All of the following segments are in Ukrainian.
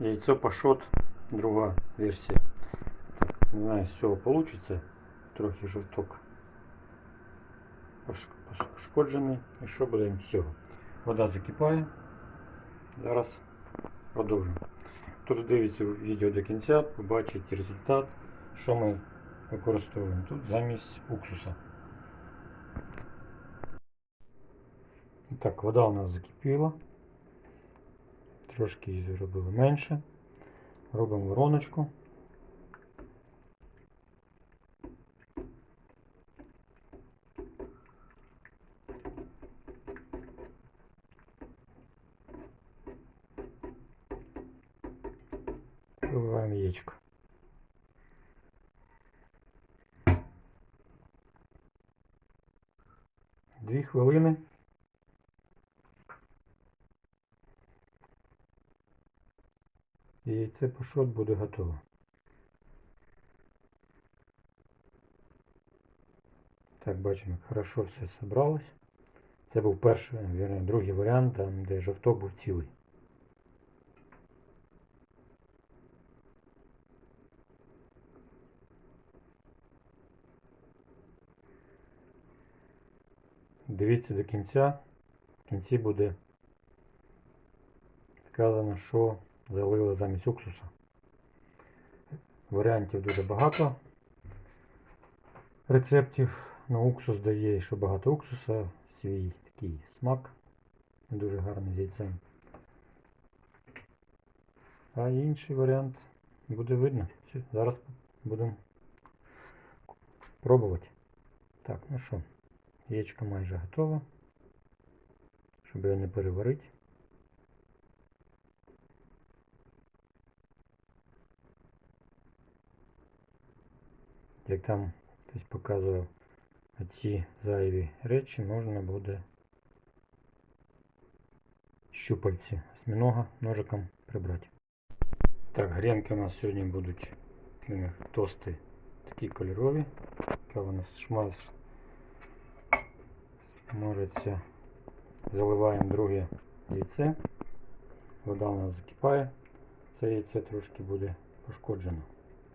Яйцо пашот, друга версія. Так, не знаю, з цього вийде. Трохи жовток пош- пошкоджений. І що буде з цього? Вода закипає. Зараз продовжимо. Хто дивиться відео до кінця, побачить результат, що ми використовуємо тут замість уксуса. Так, вода у нас закипіла. Трошки зробили менше. Робимо вороночку. Вливаємо яєчко. Дві хвилини. І яйце пашот буде готово. Так, бачимо, як хорошо все зібралось. Це був перший, вірно, другий варіант, там, де жовток був цілий. Дивіться до кінця. В кінці буде сказано, що залили замість уксуса. Варіантів дуже багато рецептів. На уксус дає, що багато уксуса, свій такий смак. Дуже гарний з яйцем. А інший варіант буде видно. Зараз будемо пробувати. Так, ну що, яєчко майже готове. Щоб його не переварити. Як там хтось показував ці зайві речі, можна буде щупальці осьминога ножиком прибрати. Так, гренки у нас сьогодні будуть тости такі кольорові. Яка у нас шмат смажиться. Заливаємо друге яйце. Вода у нас закипає. Це яйце трошки буде пошкоджено.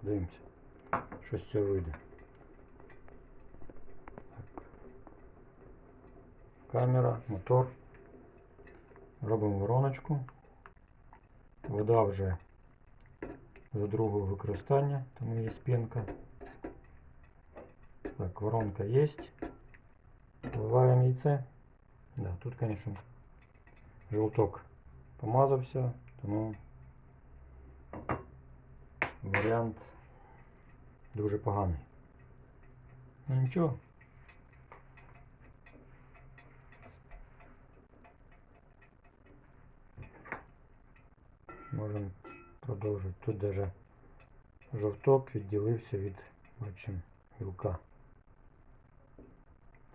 Подивимося, що з цього вийде. Так. Камера, мотор. Робимо вороночку. Вода вже за другого використання, тому є пінка. Так, воронка є. Вливаємо яйце. Да, тут, конечно, желток помазався, тому варіант Дуже поганий. Ну нічого. Можемо продовжити. Тут даже жовток відділився від бачимо, білка.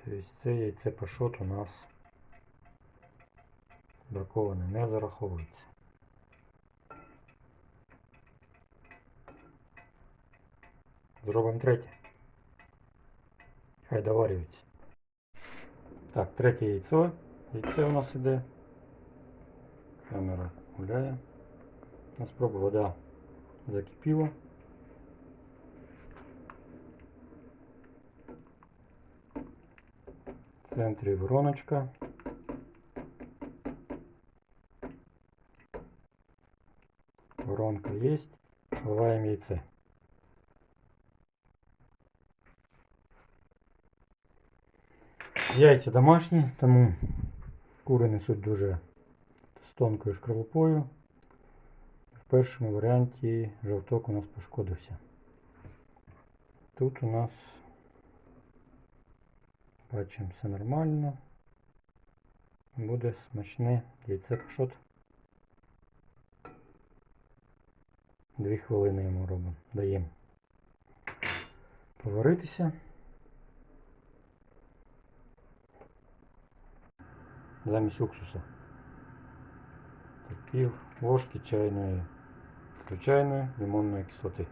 Тобто це яйце пашот у нас браковане не зараховується. Зробимо третє. Хай доварюється. Так, третє яйцо. Яйце у нас іде. Камера гуляє. На спробу вода закипіла. В центрі вороночка. Воронка есть. Вливаємо яйце. Яйця домашні, тому кури несуть дуже з тонкою шкарлупою. В першому варіанті жовток у нас пошкодився. Тут у нас бачимо все нормально. Буде смачне яйце пашот. Дві хвилини йому робимо. Даємо поваритися. Замість уксуса. Так, пів ложки чайної звичайної лимонної кислоти.